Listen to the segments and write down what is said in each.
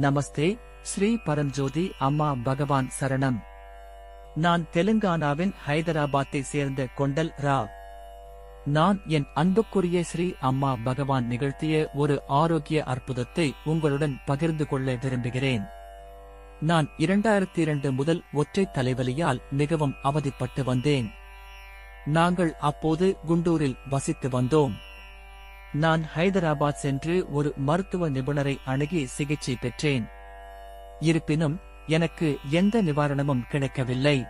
நமஸ்தே ஸ்ரீ பரஞ்சோதி அம்மா பகவான் சரணம். நான் தெலுங்கானாவின் ஹைதராபாத்தை சேர்ந்த கொண்டல் ரா. நான் என் அன்புக்குரிய ஸ்ரீ அம்மா பகவான் நிகழ்த்திய ஒரு ஆரோக்கிய அற்புதத்தை உங்களுடன் பகிர்ந்து கொள்ள விரும்புகிறேன். நான் இரண்டாயிரத்தி இரண்டு முதல் ஒற்றை தலைவலியால் மிகவும் அவதிப்பட்டு வந்தேன். நாங்கள் அப்போது குண்டூரில் வசித்து வந்தோம். நான் ஹைதராபாத் சென்று ஒரு மருத்துவ நிபுணரை அணுகி சிகிச்சை பெற்றேன். இருப்பினும் எனக்கு எந்த நிவாரணமும் கிடைக்கவில்லை.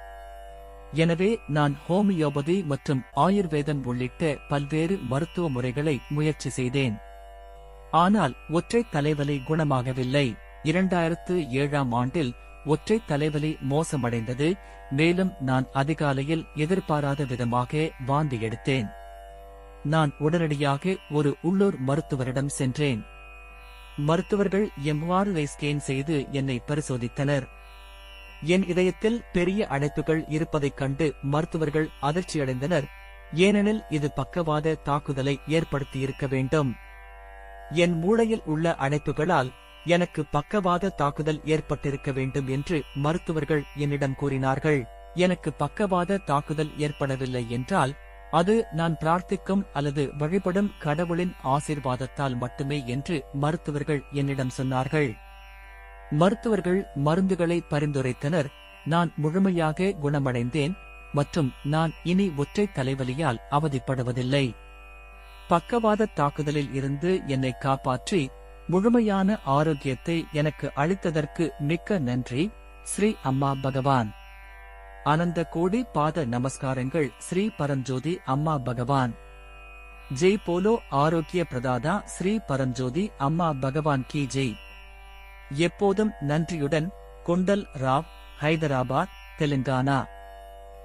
எனவே நான் ஹோமியோபதி மற்றும் ஆயுர்வேதம் உள்ளிட்ட பல்வேறு மருத்துவ முறைகளை முயற்சி செய்தேன். ஆனால் ஒற்றை தலைவலி குணமாகவில்லை. இரண்டாயிரத்து ஏழாம் ஆண்டில் ஒற்றை தலைவலி மோசமடைந்தது மேலும் நான் அதிகாலையில் எதிர்பாராத விதமாக வாந்தி எடுத்தேன். நான் உடனடியாக ஒரு உள்ளூர் மருத்துவரிடம் சென்றேன். மருத்துவர்கள் எம்ஆர்ஐ ஸ்கேன் செய்து என்னை பரிசோதித்தனர். என் இதயத்தில் பெரிய அடைப்புகள் இருப்பதைக் கண்டு மருத்துவர்கள் அதிர்ச்சியடைந்தனர். ஏனெனில் இது பக்கவாத தாக்குதலை ஏற்படுத்தியிருக்க வேண்டும். என் மூளையில் உள்ள அடைப்புகளால் எனக்கு பக்கவாத தாக்குதல் ஏற்பட்டிருக்க வேண்டும் என்று மருத்துவர்கள் என்னிடம் கூறினார்கள். எனக்கு பக்கவாத தாக்குதல் ஏற்படவில்லை என்றால் அது நான் பிரார்த்திக்கும் அல்லது வழிபடும் கடவுளின் ஆசீர்வாதத்தால் மட்டுமே என்று மருத்துவர்கள் என்னிடம் சொன்னார்கள். மருத்துவர்கள் மருந்துகளை பரிந்துரைத்தனர். நான் முழுமையாக குணமடைந்தேன் மற்றும் நான் இனி ஒற்றை தலைவலியால் அவதிப்படுவதில்லை. பக்கவாத தாக்குதலில் இருந்து என்னை காப்பாற்றி முழுமையான ஆரோக்கியத்தை எனக்கு அளித்ததற்கு மிக்க நன்றி. ஸ்ரீ அம்மா பகவான். அனந்த கோடி பாத நமஸ்காரங்கள் ஸ்ரீ பரஞ்சோதி அம்மா பகவான். ஜெய் போலோ ஆரோக்கிய பிரதாதா ஸ்ரீ பரஞ்சோதி அம்மா பகவான் கி ஜெய். எப்போதும் நன்றியுடன் கொண்டல் ராவ் ஹைதராபாத் தெலுங்கானா.